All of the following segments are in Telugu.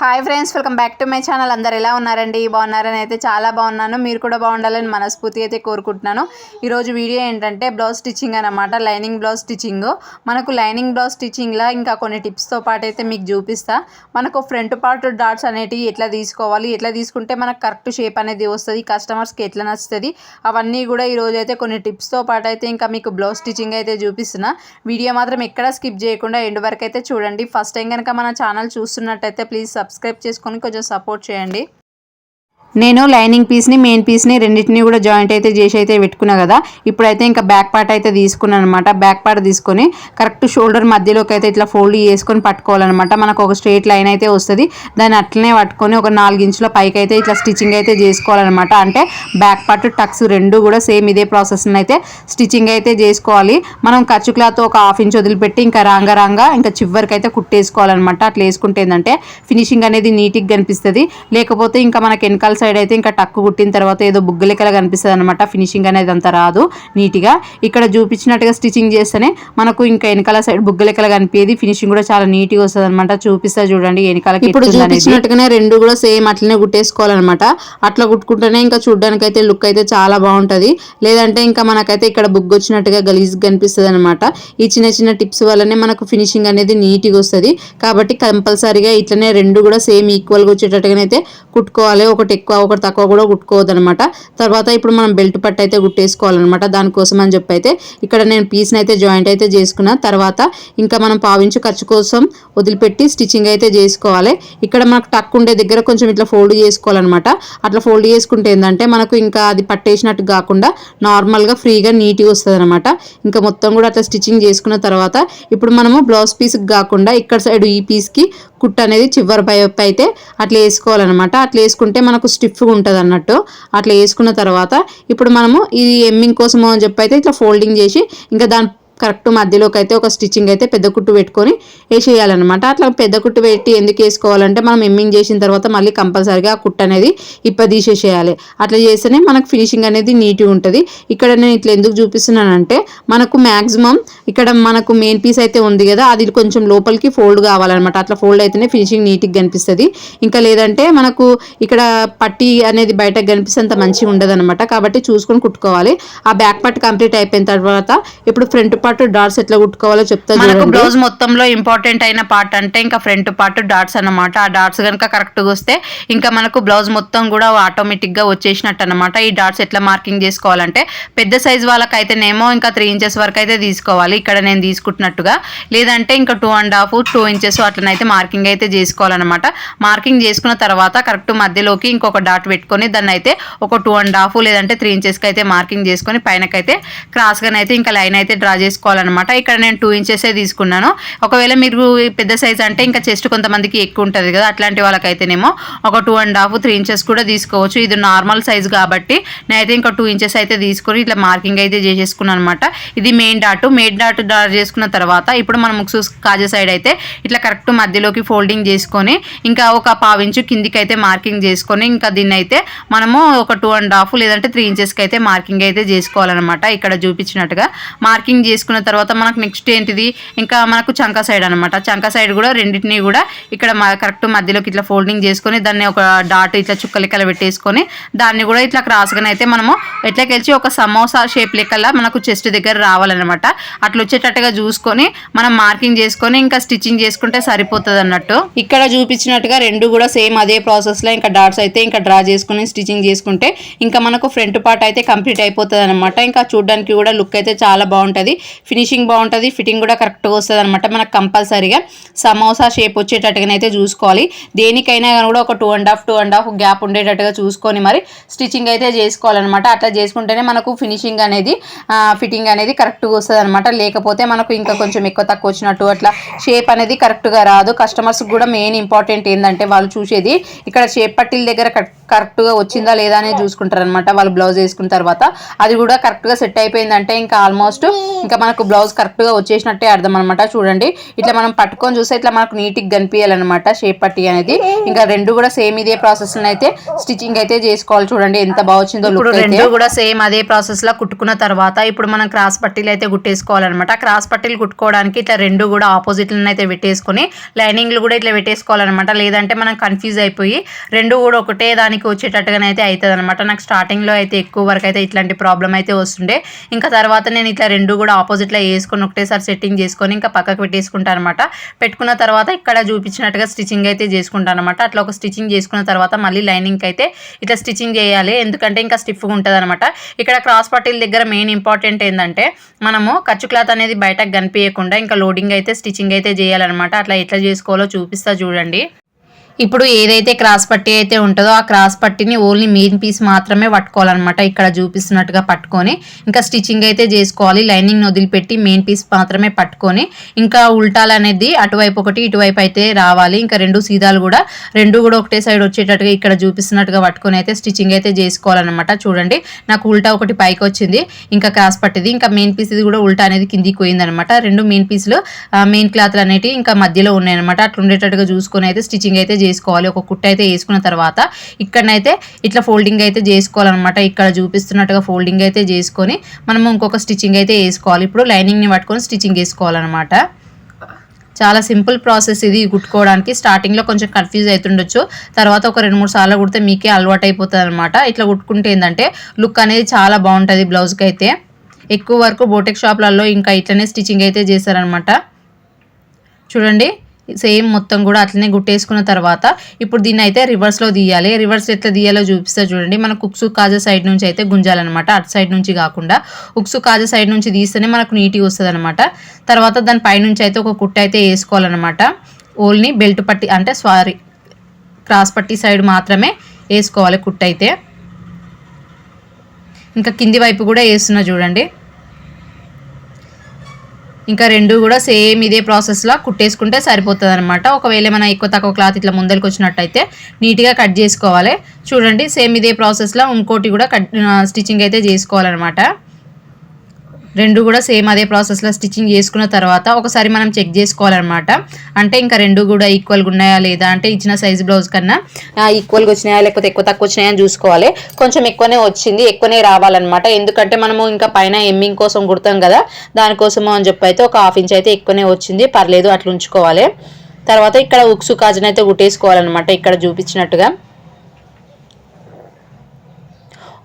Hi friends welcome back to my channel. అందరు ఎలా ఉన్నారండి? బాగున్నారని అయితే చాలా బాగున్నాను. మీరు కూడా బాగుండాలని మనస్ఫూర్తి అయితే కోరుకుంటున్నాను. ఈరోజు వీడియో ఏంటంటే బ్లౌజ్ స్టిచ్చింగ్ అనమాట లైనింగ్ బ్లౌజ్ స్టిచ్చింగ్. మనకు లైనింగ్ బ్లౌజ్ స్టిచ్చింగ్లో ఇంకా కొన్ని టిప్స్తో పాటు అయితే మీకు చూపిస్తా. మనకు ఫ్రంట్ పార్ట్ డాట్స్ అనేటివి ఎట్లా తీసుకోవాలి ఎట్లా తీసుకుంటే మనకు కరెక్ట్ షేప్ అనేది వస్తుంది కస్టమర్స్కి ఎట్లా నచ్చుతుంది అవన్నీ కూడా ఈరోజు అయితే కొన్ని టిప్స్తో పాటు అయితే ఇంకా మీకు బ్లౌజ్ స్టిచ్చింగ్ అయితే చూపిస్తున్నా. వీడియో మాత్రం ఎక్కడ స్కిప్ చేయకుండా ఎండ్ వరకు అయితే చూడండి. ఫస్ట్ టైం కనుక మన ఛానల్ చూస్తున్నట్టయితే ప్లీజ్ సబ్స్క్రైబ్ చేసుకొని కొంచెం సపోర్ట్ చేయండి. నేను లైనింగ్ పీస్ని మెయిన్ పీస్ని రెండింటిని కూడా జాయింట్ అయితే చేసి అయితే పెట్టుకున్నా కదా ఇప్పుడైతే ఇంకా బ్యాక్ పార్ట్ అయితే తీసుకున్నాను అనమాట బ్యాక్ పార్ట్ తీసుకొని కరెక్ట్ షోల్డర్ మధ్యలోకి అయితే ఇట్లా ఫోల్డ్ చేసుకొని పట్టుకోవాలన్నమాట. మనకు ఒక స్ట్రేట్ లైన్ అయితే వస్తుంది. దాన్ని అట్లనే పట్టుకొని ఒక నాలుగు ఇంచుల పైకి అయితే ఇట్లా స్టిచ్చింగ్ అయితే చేసుకోవాలన్నమాట. అంటే బ్యాక్ పార్ట్ టక్స్ రెండు కూడా సేమ్ ఇదే ప్రాసెస్ని అయితే స్టిచ్చింగ్ అయితే చేసుకోవాలి. మనం ఖర్చు క్లాత్ ఒక హాఫ్ ఇంచ్ వదిలిపెట్టి ఇంకా రాంగా రాంగా ఇంకా చివరికి అయితే కుట్టేసుకోవాలన్నమాట. అట్లా వేసుకుంటే ఏంటంటే ఫినిషింగ్ అనేది నీట్గా కనిపిస్తుంది. లేకపోతే ఇంకా మనకి వెనకాల సైడ్ అయితే ఇంకా టక్కు కుట్టిన తర్వాత ఏదో బుగ్గ లెక్కలా కనిపిస్తుంది అనమాట ఫినిషింగ్ అనేది అంత రాదు. నీట్గా ఇక్కడ చూపించినట్టుగా స్టిచ్చింగ్ చేస్తేనే మనకు ఇంకా వెనకాల సైడ్ బుగ్గ లెక్కలా కనిపించేది ఫినిషింగ్ కూడా చాలా నీట్గా వస్తుంది అనమాట చూపిస్తా చూడండి వెనకాలకి ఇప్పుడు చూపించినట్టుగానే రెండు కూడా సేమ్ అట్లనే కుట్టేసుకోవాలన్నమాట. అట్లా కుట్టుకుంటేనే ఇంకా చూడడానికి అయితే లుక్ అయితే చాలా బాగుంటది. లేదంటే ఇంకా మనకైతే ఇక్కడ బుగ్గ వచ్చినట్టుగా గలీజ్ కనిపిస్తుంది అనమాట ఈ చిన్న చిన్న టిప్స్ వల్లనే మనకు ఫినిషింగ్ అనేది నీట్గా వస్తుంది. కాబట్టి కంపల్సరీగా ఇట్లనే రెండు కూడా సేమ్ ఈక్వల్గా వచ్చేటట్టుగానైతే కుట్టుకోవాలి. ఒకటి ఎక్కువ ఒకటి తక్కువ కూడా కుట్టుకోవద్దు అనమాట తర్వాత ఇప్పుడు మనం బెల్ట్ పట్టు అయితే కుట్టేసుకోవాలన్నమాట. దానికోసం అని చెప్పి అయితే ఇక్కడ నేను పీస్ని అయితే జాయింట్ అయితే చేసుకున్న. తర్వాత ఇంకా మనం పావించు ఖర్చు కోసం వదిలిపెట్టి స్టిచ్చింగ్ అయితే చేసుకోవాలి. ఇక్కడ మనకు టక్ ఉండే దగ్గర కొంచెం ఇట్లా ఫోల్డ్ చేసుకోవాలన్నమాట. అట్లా ఫోల్డ్ చేసుకుంటే ఏంటంటే మనకు ఇంకా అది పట్టేసినట్టు కాకుండా నార్మల్గా ఫ్రీగా నీట్గా వస్తుంది అనమాట ఇంకా మొత్తం కూడా అట్లా స్టిచ్చింగ్ చేసుకున్న తర్వాత ఇప్పుడు మనము బ్లౌజ్ పీస్కి కాకుండా ఇక్కడ సైడ్ ఈ పీస్కి కుట్టు అనేది చివరి పైపు అయితే అట్లా వేసుకోవాలన్నమాట. అట్లా వేసుకుంటే మనకు స్టిఫ్గా ఉంటుంది అన్నట్టు. అట్లా వేసుకున్న తర్వాత ఇప్పుడు మనము ఇది ఎమ్మింగ్ కోసము అని చెప్పి అయితే ఇట్లా ఫోల్డింగ్ చేసి ఇంకా దాని కరెక్ట్ మధ్యలోకి అయితే ఒక స్టిచ్చింగ్ అయితే పెద్ద కుట్టు పెట్టుకొని వేసేయాలన్నమాట. అట్లా పెద్ద కుట్టు పెట్టి ఎందుకు వేసుకోవాలంటే మనం ఎమ్మింగ్ చేసిన తర్వాత మళ్ళీ కంపల్సరీగా ఆ కుట్టు అనేది ఇప్ప తీసేసేయాలి. అట్లా చేస్తేనే మనకు ఫినిషింగ్ అనేది నీట్గా ఉంటుంది. ఇక్కడ నేను ఇట్లా ఎందుకు చూపిస్తున్నానంటే మనకు మ్యాక్సిమం ఇక్కడ మనకు మెయిన్ పీస్ అయితే ఉంది కదా అది కొంచెం లోపలికి ఫోల్డ్ కావాలన్నమాట. అట్లా ఫోల్డ్ అయితేనే ఫినిషింగ్ నీట్గా కనిపిస్తుంది. ఇంకా లేదంటే మనకు ఇక్కడ పట్టి అనేది బయటకు కనిపిస్తే అంత మంచిగా ఉండదు కాబట్టి చూసుకొని కుట్టుకోవాలి. ఆ బ్యాక్ పార్ట్ కంప్లీట్ అయిపోయిన తర్వాత ఇప్పుడు ఫ్రంట్ పార్ట్ డాట్స్ ఎట్లా కుట్టుకోవాలో చెప్తా మనకు బ్లౌజ్ మొత్తంలో ఇంపార్టెంట్ అయిన పార్ట్ అంటే ఇంకా ఫ్రంట్ పార్ట్ డాట్స్ అన్నమాట. ఆ డాట్స్ కనుక కరెక్ట్గా వస్తే ఇంకా మనకు బ్లౌజ్ మొత్తం కూడా ఆటోమేటిక్గా వచ్చేసినట్టు అనమాట ఈ డాట్స్ ఎట్లా మార్కింగ్ చేసుకోవాలంటే పెద్ద సైజ్ వాళ్ళకైతేనేమో ఇంకా త్రీ ఇంచెస్ వరకు అయితే తీసుకోవాలి. ఇక్కడ నేను తీసుకుంటున్నట్టుగా. లేదంటే ఇంకా two and half two inches అట్లనైతే marking అయితే చేసుకోవాలన్నమాట. మార్కింగ్ చేసుకున్న తర్వాత కరెక్ట్ మధ్యలోకి ఇంకొక డాట్ పెట్టుకొని దాన్ని అయితే ఒక టూ అండ్ హాఫ్ లేదంటే త్రీ ఇంచెస్కి అయితే మార్కింగ్ చేసుకొని పైనకైతే క్రాస్గానైతే ఇంకా లైన్ అయితే డ్రా తీసుకోవాలన్నమాట. ఇక్కడ నేను టూ ఇంచెసే తీసుకున్నాను. ఒకవేళ మీరు పెద్ద సైజ్ అంటే ఇంకా చెస్ట్ కొంతమందికి ఎక్కువ ఉంటుంది కదా అట్లాంటి వాళ్ళకైతేనేమో ఒక two and half three inches కూడా తీసుకోవచ్చు. ఇది నార్మల్ సైజ్ కాబట్టి నేనైతే ఇంకా టూ ఇంచెస్ అయితే తీసుకొని ఇట్లా మార్కింగ్ అయితే చేసేసుకున్నాను అనమాట ఇది main dot main dot draw చేసుకున్న తర్వాత ఇప్పుడు మనం ముక్సూస్ కాజే సైడ్ అయితే ఇట్లా కరెక్ట్ మధ్యలోకి ఫోల్డింగ్ చేసుకొని ఇంకా ఒక పావించు కిందికి అయితే మార్కింగ్ చేసుకొని ఇంకా దీన్ని అయితే మనము ఒక టూ అండ్ హాఫ్ లేదంటే త్రీ ఇంచెస్కి అయితే మార్కింగ్ అయితే చేసుకోవాలన్నమాట. ఇక్కడ చూపించినట్టుగా మార్కింగ్ చేసుకున్న తర్వాత మనకు నెక్స్ట్ ఏంటిది? ఇంకా మనకు చంక సైడ్ అనమాట చంక సైడ్ కూడా రెండింటిని కూడా ఇక్కడ కరెక్ట్ మధ్యలోకి ఇట్లా ఫోల్డింగ్ చేసుకొని దాన్ని ఒక డాట్ ఇట్లా చుక్క లెక్కలు పెట్టేసుకొని దాన్ని కూడా ఇట్లా క్రాస్గానే అయితే మనము ఎట్లకెళ్ళి ఒక సమోసా షేప్ లెక్కలా మనకు చెస్ట్ దగ్గర రావాలన్నమాట. అట్లా వచ్చేటట్టుగా చూసుకొని మనం మార్కింగ్ చేసుకొని ఇంకా స్టిచ్చింగ్ చేసుకుంటే సరిపోతుంది అన్నట్టు. ఇక్కడ చూపించినట్టుగా రెండు కూడా సేమ్ అదే ప్రాసెస్లో ఇంకా డాట్స్ అయితే ఇంకా డ్రా చేసుకుని స్టిచ్చింగ్ చేసుకుంటే ఇంకా మనకు ఫ్రంట్ పార్ట్ అయితే కంప్లీట్ అయిపోతుంది అనమాట ఇంకా చూడడానికి కూడా లుక్ అయితే చాలా బాగుంటుంది. ఫినిషింగ్ బాగుంటుంది ఫిట్టింగ్ కూడా కరెక్ట్గా వస్తుంది అనమాట మనకు కంపల్సరీగా సమోసా షేప్ వచ్చేటట్టుగా అయితే చూసుకోవాలి. దేనికైనా కానీ కూడా ఒక two and half two and half gap ఉండేటట్టుగా చూసుకొని మరి స్టిచ్చింగ్ అయితే చేసుకోవాలన్నమాట. అట్లా చేసుకుంటేనే మనకు ఫినిషింగ్ అనేది ఫిట్టింగ్ అనేది కరెక్ట్గా వస్తుంది అనమాట లేకపోతే మనకు ఇంకా కొంచెం ఎక్కువ తక్కువ వచ్చినట్టు అట్లా షేప్ అనేది కరెక్ట్గా రాదు. కస్టమర్స్ కూడా మెయిన్ ఇంపార్టెంట్ ఏంటంటే వాళ్ళు చూసేది ఇక్కడ షేప్ పట్టీల దగ్గర కరెక్ట్గా వచ్చిందా లేదా అనేది చూసుకుంటారు అనమాట వాళ్ళు బ్లౌజ్ వేసుకున్న తర్వాత. అది కూడా కరెక్ట్గా సెట్ అయిపోయిందంటే ఇంకా ఆల్మోస్ట్ ఇంకా మనకు బ్లౌజ్ కరెక్ట్గా వచ్చేసినట్టే అర్థం అనమాట చూడండి. ఇట్లా మనం పట్టుకొని చూస్తే ఇట్లా మనకు నీట్గా కనిపించాలన్నమాట షేప్ పట్టి అనేది. ఇంకా రెండు కూడా సేమ్ ఇదే ప్రాసెస్ అయితే స్టిచ్చింగ్ అయితే చేసుకోవాలి. చూడండి ఎంత బాగా వచ్చిందో ఇప్పుడు రెండు కూడా సేమ్ అదే ప్రాసెస్లో కుట్టుకున్న తర్వాత ఇప్పుడు మనం క్రాస్ పట్టీలు అయితే కుట్టేసుకోవాలన్నమాట. క్రాస్ పట్టీలు కుట్టుకోవడానికి ఇట్లా రెండు కూడా ఆపోజిట్ అయితే పెట్టేసుకొని లైనింగ్లు కూడా ఇట్లా పెట్టేసుకోవాలన్నమాట. లేదంటే మనం కన్ఫ్యూజ్ అయిపోయి రెండు కూడా ఒకటే దానికి వచ్చేటట్టుగానైతే అవుతుంది అనమాట నాకు స్టార్టింగ్లో అయితే ఎక్కువ వరకు అయితే ఇట్లాంటి ప్రాబ్లం అయితే వస్తుండే. ఇంకా తర్వాత నేను ఇట్లా రెండు కూడా ఆపోజిట్లో వేసుకొని ఒకటేసారి సెట్టింగ్ చేసుకొని ఇంకా పక్కకు పెట్టేసుకుంటాను అనమాట పెట్టుకున్న తర్వాత ఇక్కడ చూపించినట్టుగా స్టిచ్చింగ్ అయితే చేసుకుంటాను అనమాట అట్లా ఒక స్టిచ్చింగ్ చేసుకున్న తర్వాత మళ్ళీ లైనింగ్ అయితే ఇట్లా స్టిచ్చింగ్ చేయాలి. ఎందుకంటే ఇంకా స్టిఫ్గా ఉంటుంది అనమాట ఇక్కడ క్రాస్ పట్టీల దగ్గర మెయిన్ ఇంపార్టెంట్ ఏంటంటే మనము ఖర్చు క్లాత్ అనేది బయటకు కనిపించకుండా ఇంకా లోడింగ్ అయితే స్టిచ్చింగ్ అయితే చేయాలన్నమాట. అట్లా ఎట్లా చేసుకోవాలో చూపిస్తా చూడండి. ఇప్పుడు ఏదైతే క్రాస్ పట్టి అయితే ఉంటుందో ఆ క్రాస్ పట్టిని ఓన్లీ మెయిన్ పీస్ మాత్రమే పట్టుకోవాలన్నమాట. ఇక్కడ చూపిస్తున్నట్టుగా పట్టుకొని ఇంకా స్టిచ్చింగ్ అయితే చేసుకోవాలి. లైనింగ్ వదిలిపెట్టి మెయిన్ పీస్ మాత్రమే పట్టుకొని ఇంకా ఉల్టాలు అనేది అటువైపు ఒకటి ఇటువైపు అయితే రావాలి. ఇంకా రెండు సీదాలు కూడా రెండు కూడా ఒకటే సైడ్ వచ్చేటట్టుగా ఇక్కడ చూపిస్తున్నట్టుగా పట్టుకొని అయితే స్టిచ్చింగ్ అయితే చేసుకోవాలన్నమాట. చూడండి నాకు ఉల్టా ఒకటి పైకి వచ్చింది. ఇంకా క్రాస్ పట్టిది. ఇంకా మెయిన్ పీస్ ఇది కూడా ఉల్టా అనేది కిందికి పోయిందనమాట రెండు మెయిన్ పీసులు మెయిన్ క్లాత్లు అనేవి ఇంకా మధ్యలో ఉన్నాయన్నమాట. అట్లా ఉండేటట్టుగా చూసుకొని అయితే స్టిచ్చింగ్ అయితే చేసుకోవాలి. ఒక కుట్ట అయితే వేసుకున్న తర్వాత ఇక్కడనైతే ఇట్లా ఫోల్డింగ్ అయితే చేసుకోవాలన్నమాట. ఇక్కడ చూపిస్తున్నట్టుగా ఫోల్డింగ్ అయితే చేసుకొని మనం ఇంకొక స్టిచ్చింగ్ అయితే వేసుకోవాలి. ఇప్పుడు లైనింగ్ని పట్టుకొని స్టిచ్చింగ్ వేసుకోవాలన్నమాట. చాలా సింపుల్ ప్రాసెస్ ఇది కుట్టుకోవడానికి. స్టార్టింగ్లో కొంచెం కన్ఫ్యూజ్ అవుతుండొచ్చు తర్వాత ఒక రెండు మూడు సార్లు కుడితే మీకే అలవాటు అయిపోతుంది అనమాట ఇట్లా కుట్టుకుంటే ఏంటంటే లుక్ అనేది చాలా బాగుంటుంది బ్లౌజ్కి అయితే. ఎక్కువ వరకు బోటెక్ షాప్లలో ఇంకా ఇట్లనే స్టిచ్చింగ్ అయితే చేశారనమాట చూడండి. సేమ్ మొత్తం కూడా అట్లనే గుట్టేసుకున్న తర్వాత ఇప్పుడు దీన్ని అయితే రివర్స్లో తీయాలి. రివర్స్ ఎట్లా తీయాలో చూపిస్తా చూడండి. మనకు ఉక్సు కాజా సైడ్ నుంచి అయితే గుంజాలన్నమాట. అటు సైడ్ నుంచి కాకుండా ఉక్సు కాజా సైడ్ నుంచి తీస్తేనే మనకు నీట్గా వస్తుంది అనమాట తర్వాత దాని పైనుంచి అయితే ఒక కుట్ట అయితే వేసుకోవాలన్నమాట. ఓన్లీ బెల్ట్ పట్టి అంటే సారీ క్రాస్ పట్టి సైడ్ మాత్రమే వేసుకోవాలి కుట్ట అయితే. ఇంకా కింది వైపు కూడా వేస్తున్నా చూడండి. ఇంకా రెండు కూడా సేమ్ ఇదే ప్రాసెస్లో కుట్టేసుకుంటే సరిపోతుంది అనమాట ఒకవేళ ఏమైనా ఎక్కువ తక్కువ క్లాత్ ఇట్లా ముందరికి వచ్చినట్టయితే నీట్గా కట్ చేసుకోవాలి. చూడండి సేమ్ ఇదే ప్రాసెస్లో ఇంకోటి కూడా కట్ స్టిచ్చింగ్ అయితే చేసుకోవాలన్నమాట. రెండు కూడా సేమ్ అదే ప్రాసెస్లో స్టిచ్చింగ్ చేసుకున్న తర్వాత ఒకసారి మనం చెక్ చేసుకోవాలన్నమాట. అంటే ఇంకా రెండు కూడా ఈక్వల్గా ఉన్నాయా లేదా అంటే ఇచ్చిన సైజ్ బ్లౌజ్ కన్నా ఈక్వల్గా వచ్చినాయా లేకపోతే ఎక్కువ తక్కువ వచ్చినాయా అని చూసుకోవాలి. కొంచెం ఎక్కువనే వచ్చింది ఎక్కువనే రావాలన్నమాట. ఎందుకంటే మనము ఇంకా పైన ఎమ్మింగ్ కోసం కుడతాం కదా దానికోసము అని చెప్పి అయితే ఒక హాఫ్ ఇంచ్ అయితే ఎక్కువనే వచ్చింది. పర్లేదు అట్లా ఉంచుకోవాలి. తర్వాత ఇక్కడ ఉక్సు కాజునైతే కుట్టేసుకోవాలన్నమాట ఇక్కడ చూపించినట్టుగా.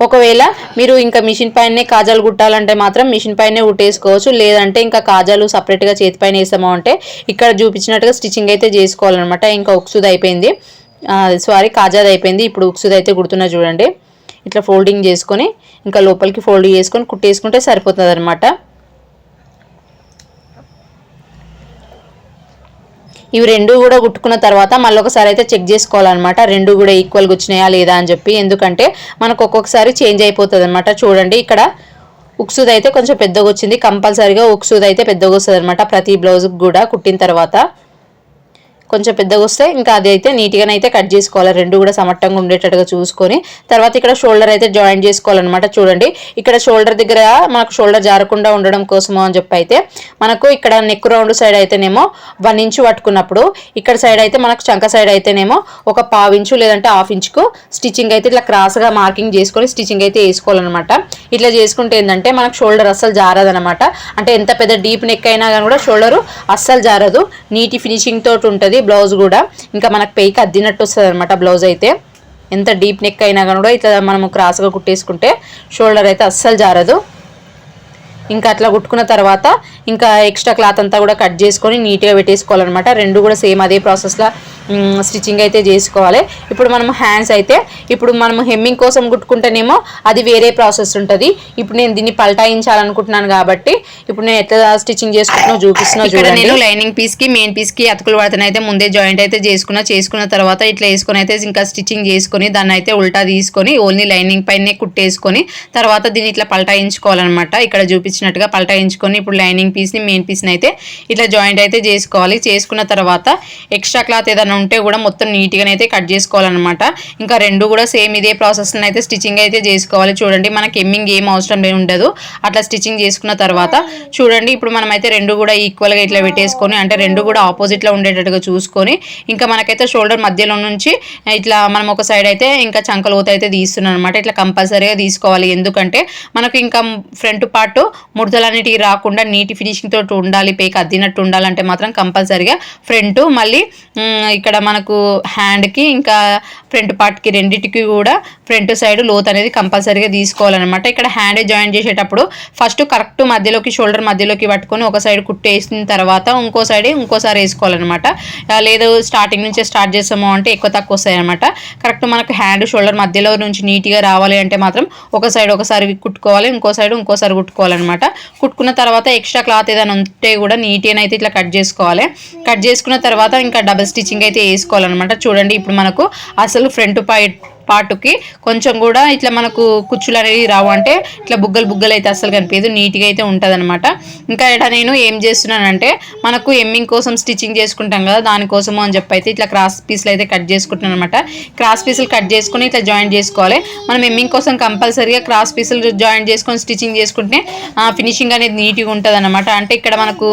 ఒకవేళ మీరు ఇంకా మిషన్ పైనే కాజాలు కుట్టాలంటే మాత్రం మిషన్ పైనే కుట్టేసుకోవచ్చు లేదంటే ఇంకా కాజాలు సపరేట్గా చేతి పైన వేసాము అంటే ఇక్కడ చూపించినట్టుగా స్టిచ్చింగ్ అయితే చేసుకోవాలన్నమాట. ఇంకా ఉక్సుది అయిపోయింది. సారీ కాజాది అయిపోయింది. ఇప్పుడు ఉక్సుది అయితే కుడుతున్నా చూడండి. ఇట్లా ఫోల్డింగ్ చేసుకొని ఇంకా లోపలికి ఫోల్డ్ చేసుకొని కుట్టేసుకుంటే సరిపోతుంది అనమాట ఇవి రెండు కూడా కుట్టుకున్న తర్వాత మళ్ళీ ఒకసారి అయితే చెక్ చేసుకోవాలన్నమాట. రెండు కూడా ఈక్వల్గా వచ్చినాయా లేదా అని చెప్పి. ఎందుకంటే మనకు ఒక్కొక్కసారి చేంజ్ అయిపోతుంది అనమాట చూడండి ఇక్కడ ఉక్సుది అయితే కొంచెం పెద్దగా వచ్చింది. కంపల్సరీగా ఉక్సుది అయితే పెద్దగా వస్తుంది అనమాట ప్రతి బ్లౌజ్కి కూడా కుట్టిన తర్వాత. కొంచెం పెద్దగా వస్తే ఇంకా అది అయితే నీట్గా అయితే కట్ చేసుకోవాలి. రెండు కూడా సమట్టంగా ఉండేటట్టుగా చూసుకొని తర్వాత ఇక్కడ షోల్డర్ అయితే జాయిన్ చేసుకోవాలన్నమాట. చూడండి ఇక్కడ షోల్డర్ దగ్గర మనకు షోల్డర్ జారకుండా ఉండడం కోసము అని చెప్పి అయితే మనకు ఇక్కడ నెక్ రౌండ్ సైడ్ అయితేనేమో వన్ ఇంచు పట్టుకున్నప్పుడు ఇక్కడ సైడ్ అయితే మనకు చంక సైడ్ అయితేనేమో ఒక పావు ఇంచు లేదంటే హాఫ్ ఇంచుకు స్టిచ్చింగ్ అయితే ఇట్లా క్రాస్గా మార్కింగ్ చేసుకొని స్టిచ్చింగ్ అయితే వేసుకోవాలన్నమాట. ఇట్లా చేసుకుంటే ఏంటంటే మనకు షోల్డర్ అస్సలు జారదనమాట అంటే ఎంత పెద్ద డీప్ నెక్ అయినా కానీ కూడా షోల్డర్ అస్సలు జారదు. నీటి ఫినిషింగ్ తోటి ఉంటుంది. బ్లౌజ్ కూడా. ఇంకా మనకు పెయికి అద్దినట్టు వస్తుంది అనమాట బ్లౌజ్ అయితే. ఎంత డీప్ నెక్ అయినా కానీ కూడా ఇట్లా మనము క్రాస్గా కుట్టేసుకుంటే షోల్డర్ అయితే అస్సలు జారదు. ఇంకా అట్లా కుట్టుకున్న తర్వాత ఇంకా ఎక్స్ట్రా క్లాత్ అంతా కూడా కట్ చేసుకొని నీట్గా పెట్టేసుకోవాలన్నమాట. రెండు కూడా సేమ్ అదే ప్రాసెస్లో స్టిచ్చింగ్ అయితే చేసుకోవాలి. ఇప్పుడు మనం హ్యాండ్స్ అయితే ఇప్పుడు మనం హెమ్మింగ్ కోసం కుట్టుకుంటేనేమో అది వేరే ప్రాసెస్ ఉంటుంది. ఇప్పుడు నేను దీన్ని పల్టాయించాలనుకుంటున్నాను కాబట్టి ఇప్పుడు నేను ఎట్లా స్టిచ్చింగ్ చేసుకుంటున్నా చూపిస్తున్నా చూడండి. నేను లైనింగ్ పీస్కి మెయిన్ పీస్కి అతుకులు పడుతున్న అయితే ముందే జాయింట్ అయితే చేసుకున్నా. చేసుకున్న తర్వాత ఇట్లా వేసుకొని అయితే ఇంకా స్టిచ్చింగ్ చేసుకొని దాన్ని అయితే ఉల్టా తీసుకొని ఓన్లీ లైనింగ్ పైనే కుట్టేసుకొని తర్వాత దీన్ని ఇట్లా పల్టాయించుకోవాలన్నమాట. ఇక్కడ చూపించి చూపించినట్టుగా పలటాయించుకొని ఇప్పుడు లైనింగ్ పీస్ని మెయిన్ పీస్ని అయితే ఇట్లా జాయింట్ అయితే చేసుకోవాలి. చేసుకున్న తర్వాత ఎక్స్ట్రా క్లాత్ ఏదైనా ఉంటే కూడా మొత్తం నీట్గా అయితే కట్ చేసుకోవాలన్నమాట. ఇంకా రెండు కూడా సేమ్ ఇదే ప్రాసెస్ని అయితే స్టిచ్చింగ్ అయితే చేసుకోవాలి. చూడండి మనకి ఎమ్మింగ్ ఏం అవసరం ఉండదు. అట్లా స్టిచ్చింగ్ చేసుకున్న తర్వాత చూడండి ఇప్పుడు మనమైతే రెండు కూడా ఈక్వల్గా ఇట్లా పెట్టేసుకొని అంటే రెండు కూడా ఆపోజిట్లో ఉండేటట్టుగా చూసుకొని ఇంకా మనకైతే షోల్డర్ మధ్యలో నుంచి ఇట్లా మనం ఒక సైడ్ అయితే ఇంకా చంకలూత అయితే తీస్తున్నాం అనమాట ఇట్లా కంపల్సరీగా తీసుకోవాలి. ఎందుకంటే మనకు ఇంకా ఫ్రంట్ పార్ట్ ముడతలు అనేటివి రాకుండా నీటి ఫినిషింగ్ తోటి ఉండాలి పేక అద్దినట్టు ఉండాలంటే మాత్రం కంపల్సరీగా ఫ్రంట్ మళ్ళీ ఇక్కడ మనకు హ్యాండ్కి ఇంకా ఫ్రంట్ పార్ట్కి రెండింటికి కూడా ఫ్రంట్ సైడ్ లోత్ అనేది కంపల్సరీగా తీసుకోవాలన్నమాట. ఇక్కడ హ్యాండ్ జాయిన్ చేసేటప్పుడు ఫస్ట్ కరెక్ట్ మధ్యలోకి షోల్డర్ మధ్యలోకి పట్టుకొని ఒక సైడ్ కుట్టేసిన తర్వాత ఇంకో సైడ్ ఇంకోసారి వేసుకోవాలన్నమాట. లేదు స్టార్టింగ్ నుంచే స్టార్ట్ చేసాము అంటే ఎక్కువ తక్కువ వస్తాయి అనమాట కరెక్ట్ మనకు హ్యాండ్ షోల్డర్ మధ్యలో నుంచి నీట్గా రావాలి అంటే మాత్రం ఒక సైడ్ ఒకసారి కుట్టుకోవాలి ఇంకో సైడ్ ఇంకోసారి కుట్టుకోవాలన్నమాట. కుట్టుకున్న తర్వాత ఎక్స్ట్రా క్లాత్ ఏదైనా ఉంటే కూడా నీట్గా అయితే ఇట్లా కట్ చేసుకోవాలి. కట్ చేసుకున్న తర్వాత ఇంకా డబల్ స్టిచ్చింగ్ అయితే వేసుకోవాలన్నమాట. చూడండి ఇప్పుడు మనకు అసలు ఫ్రంట్ పై పాటుకి కొంచెం కూడా ఇట్లా మనకు కుచ్చులు అనేవి రావు అంటే ఇట్లా బుగ్గలు బుగ్గలు అయితే అసలు కనిపించదు నీట్గా అయితే ఉంటుంది అనమాట ఇంకా ఇక్కడ నేను ఏం చేస్తున్నానంటే మనకు ఎమ్మింగ్ కోసం స్టిచ్చింగ్ చేసుకుంటాం కదా దానికోసము అని చెప్పి అయితే ఇట్లా క్రాస్ పీస్లు అయితే కట్ చేసుకుంటున్నాను అనమాట క్రాస్ పీసులు కట్ చేసుకుని ఇట్లా జాయింట్ చేసుకోవాలి. మనం ఎమ్మింగ్ కోసం కంపల్సరీగా క్రాస్ పీసులు జాయింట్ చేసుకొని స్టిచ్చింగ్ చేసుకుంటే ఫినిషింగ్ అనేది నీట్గా ఉంటుంది అనమాట అంటే ఇక్కడ మనకు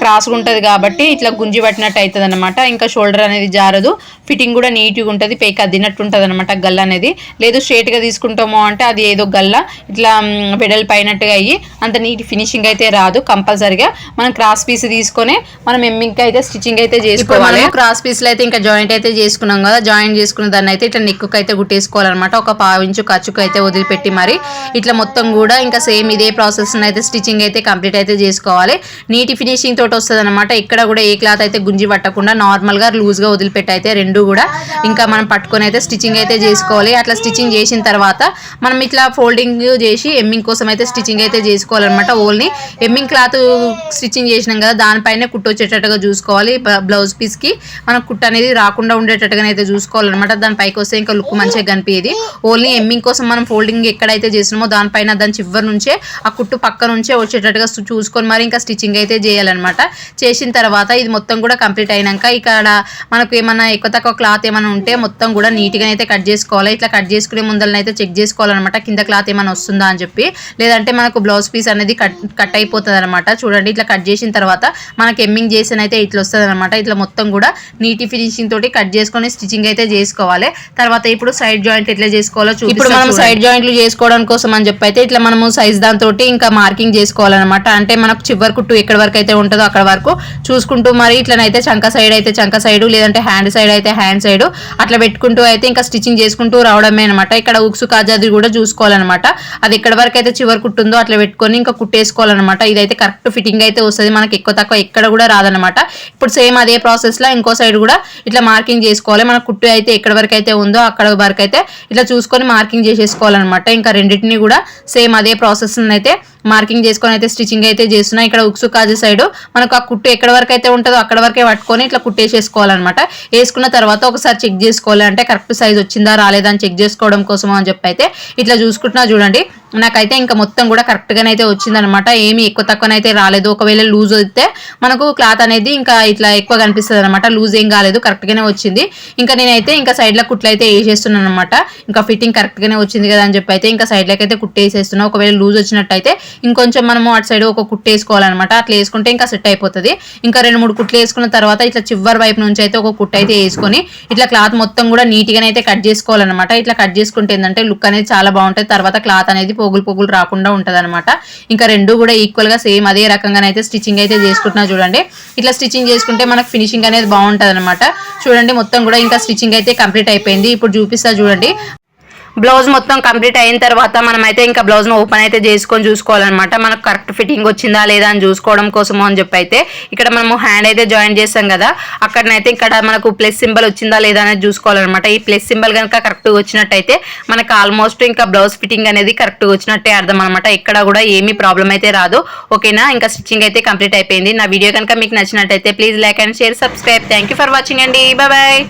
క్రాస్గా ఉంటుంది కాబట్టి ఇట్లా గుంజి పట్టినట్టు అవుతుంది అనమాట ఇంకా షోల్డర్ అనేది జారదు ఫిట్టింగ్ కూడా నీట్గా ఉంటుంది పేక అద్దినట్టు ఉంటుంది అనమాట గల్ల అనేది లేదు స్ట్రేట్గా తీసుకుంటామో అంటే అది ఏదో గల్ల ఇట్లా మ్, వెడల్ పైనట్టుగా అయ్యి అంత నీట్ ఫినిషింగ్ అయితే రాదు కంపల్సరిగా. మనం క్రాస్ పీస్ తీసుకొని మనం ఎమ్మింగ్ అయితే స్టిచ్చింగ్ అయితే చేసుకోవాలి. క్రాస్ పీస్లో అయితే ఇంకా జాయింట్ అయితే చేసుకున్నాం కదా జాయింట్ చేసుకున్న దాన్ని అయితే ఇట్లా నెక్కు అయితే కుట్టేసుకోవాలన్నమాట ఒక పావు ఇంచు ఖర్చుకు అయితే వదిలిపెట్టి మరి ఇట్లా మొత్తం కూడా ఇంకా సేమ్ ఇదే ప్రాసెస్ అయితే స్టిచ్చింగ్ అయితే కంప్లీట్ అయితే చేసుకోవాలి. నీటి ఫినిషింగ్ తోటి వస్తుంది అనమాట ఇక్కడ కూడా ఏ క్లాత్ అయితే గుంజి పట్టకుండా నార్మల్గా లూజ్గా వదిలిపెట్టి అయితే రెండు కూడా ఇంకా మనం పట్టుకొని అయితే స్టిచ్చింగ్ అయితే చేసుకోవాలి. అట్లా స్టిచ్చింగ్ చేసిన తర్వాత మనం ఇట్లా ఫోల్డింగ్ చేసి ఎమ్మింగ్ కోసం అయితే స్టిచ్చింగ్ అయితే చేసుకోవాలన్నమాట ఓన్లీ ఎమ్మింగ్ క్లాత్ స్టిచ్చింగ్ చేసినాం కదా దానిపైనే కుట్టు వచ్చేటట్టుగా చూసుకోవాలి. బ్లౌజ్ పీస్కి మనకు కుట్టు అనేది రాకుండా ఉండేటట్టుగా అయితే చూసుకోవాలన్నమాట. దాని పైకి వస్తే ఇంకా లుక్ మంచిగా కనిపించేది ఓన్లీ ఎమ్మింగ్ కోసం మనం ఫోల్డింగ్ ఎక్కడైతే చేసినామో దానిపైన దాని చివరి నుంచే ఆ కుట్టు పక్క నుంచే వచ్చేటట్టుగా చూసుకొని మరి ఇంకా స్టిచ్చింగ్ అయితే చేయాలన్నమాట. చేసిన తర్వాత ఇది మొత్తం కూడా కంప్లీట్ అయినాక ఇక్కడ మనకు ఏమైనా ఎక్కువ తక్కువ క్లాత్ ఏమైనా ఉంటే మొత్తం కూడా నీట్గా అయితే కట్ చేసుకోవాలి ఇట్లా కట్ చేసుకునే ముందలనైతే చెక్ చేసుకోవాలన్నమాట. కింద క్లాత్ ఏమైనా వస్తుందా అని చెప్పి. లేదంటే మనకు బ్లౌజ్ పీస్ అనేది కట్ కట్ అయిపోతుంది అనమాట చూడండి ఇట్లా కట్ చేసిన తర్వాత మనకి ఎమ్మింగ్ చేసిన అయితే ఇట్లా వస్తుంది అనమాట ఇట్లా మొత్తం కూడా నీటి ఫినిషింగ్ తోటి కట్ చేసుకొని స్టిచ్చింగ్ అయితే చేసుకోవాలి. తర్వాత ఇప్పుడు సైడ్ జాయింట్ ఎట్లా చేసుకోవాలో ఇప్పుడు మనం సైడ్ జాయింట్లు చేసుకోవడం కోసం అని చెప్పి అయితే ఇట్లా మనము సైజ్ దాంతో ఇంకా మార్కింగ్ చేసుకోవాలన్నమాట. అంటే మనకు చివరి కుట్టు ఎక్కడ వరకు అయితే ఉంటుందో అక్కడ వరకు చూసుకుంటూ మరి ఇట్లనైతే చంక సైడ్ అయితే చంక సైడ్ లేదంటే హ్యాండ్ సైడ్ అయితే హ్యాండ్ సైడ్ అట్లా పెట్టుకుంటూ అయితే ఇంకా స్టిచ్చింగ్ చేసుకుంటూ రావడమే అనమాట ఇక్కడ ఉక్సు కాజాది కూడా చూసుకోవాలన్నమాట. అది ఎక్కడ వరకు అయితే చివరి కుట్టుందో అట్లా పెట్టుకొని ఇంకా కుట్టేసుకోవాలన్నమాట. ఇదైతే కరెక్ట్ ఫిట్టింగ్ అయితే వస్తుంది. మనకి ఎక్కువ తక్కువ ఎక్కడ కూడా రాదనమాట ఇప్పుడు సేమ్ అదే ప్రాసెస్లో ఇంకో సైడ్ కూడా ఇట్లా మార్కింగ్ చేసుకోవాలి. మన కుట్టు అయితే ఎక్కడ వరకు అయితే ఉందో అక్కడ వరకు అయితే ఇట్లా చూసుకొని మార్కింగ్ చేసేసుకోవాలన్నమాట. ఇంకా రెండింటిని కూడా సేమ్ అదే ప్రాసెస్ అయితే మార్కింగ్ చేసుకొని అయితే స్టిచ్చింగ్ అయితే చేస్తున్నా. ఇక్కడ ఉక్సు కాజు సైడ్ మనకు ఆ కుట్టు ఎక్కడ వరకు అయితే ఉంటుందో అక్కడ వరకే పట్టుకొని ఇట్లా కుట్టేసేసుకోవాలన్నమాట. వేసుకున్న తర్వాత ఒకసారి చెక్ చేసుకోవాలి అంటే కరెక్ట్ సైజ్ వచ్చిందా రా అని చెక్ చేసుకోవడం కోసం అని చెప్పి అయితే ఇట్లా చూసుకుంటున్నా చూడండి. నాకైతే ఇంకా మొత్తం కూడా కరెక్ట్గానే అయితే వచ్చిందనమాట. ఏమి ఎక్కువ తక్కువనైతే రాలేదు. ఒకవేళ లూజ్ అయితే మనకు క్లాత్ అనేది ఇంకా ఇట్లా ఎక్కువ కనిపిస్తుంది అనమాట లూజ్ ఏం కాలేదు. కరెక్ట్గానే వచ్చింది. ఇంకా నేనైతే ఇంకా సైడ్లో కుట్లు అయితే వేసేస్తున్నాను అనమాట ఇంకా ఫిట్టింగ్ కరెక్ట్గానే వచ్చింది కదా అని చెప్పి అయితే ఇంకా సైడ్లోకి అయితే కుట్టేసేస్తున్నా. ఒకవేళ లూజ్ వచ్చినట్టయితే ఇంకొంచెం మనము అటు సైడ్ ఒక కుట్టు వేసుకోవాలన్నమాట అట్లా వేసుకుంటే ఇంకా సెట్ అయిపోతుంది. ఇంకా రెండు మూడు కుట్లు వేసుకున్న తర్వాత ఇట్లా చివరి వైపు నుంచి అయితే ఒక కుట్టు అయితే వేసుకొని ఇట్లా క్లాత్ మొత్తం కూడా నీట్గానే అయితే కట్ చేసుకోవాలన్నమాట ఇట్లా కట్ చేసుకుంటే ఏంటంటే లుక్ అనేది చాలా బాగుంటుంది. తర్వాత క్లాత్ అనేది పోగులు పోగులు రాకుండా ఉంటది ఇంకా రెండు కూడా ఈక్వల్గా సేమ్ అదే రకంగా అయితే స్టిచ్చింగ్ అయితే చేసుకుంటున్నా చూడండి. ఇట్లా స్టిచ్చింగ్ చేసుకుంటే మనకు ఫినిషింగ్ అనేది బాగుంటుంది చూడండి మొత్తం కూడా ఇంకా స్టిచ్చింగ్ అయితే కంప్లీట్ అయిపోయింది. ఇప్పుడు చూపిస్తా చూడండి. బ్లౌజ్ మొత్తం కంప్లీట్ అయిన తర్వాత మనం అయితే ఇంకా బ్లౌజ్ను ఓపెన్ అయితే చేసుకొని చూసుకోవాలన్నమాట. మనకు కరెక్ట్ ఫిట్టింగ్ వచ్చిందా లేదా అని చూసుకోవడం కోసము అని చెప్పి అయితే ఇక్కడ మనము హ్యాండ్ అయితే జాయిన్ చేస్తాం కదా. అక్కడనైతే ఇక్కడ మనకు ప్లస్ సింబల్ వచ్చిందా లేదా అనేది చూసుకోవాలన్నమాట. ఈ ప్లస్ సింబల్ కనుక కరెక్ట్గా వచ్చినట్టయితే మనకు ఆల్మోస్ట్ ఇంకా బ్లౌజ్ ఫిట్టింగ్ అనేది కరెక్ట్గా వచ్చినట్టే అర్థం అనమాట ఇక్కడ కూడా ఏమీ ప్రాబ్లం అయితే రాదు. ఓకేనా? ఇంకా స్టిచ్చింగ్ అయితే కంప్లీట్ అయిపోయింది. నా వీడియో కనుక మీకు నచ్చినట్టయితే please like and share subscribe. Thank you for watching అండి. బాయ్.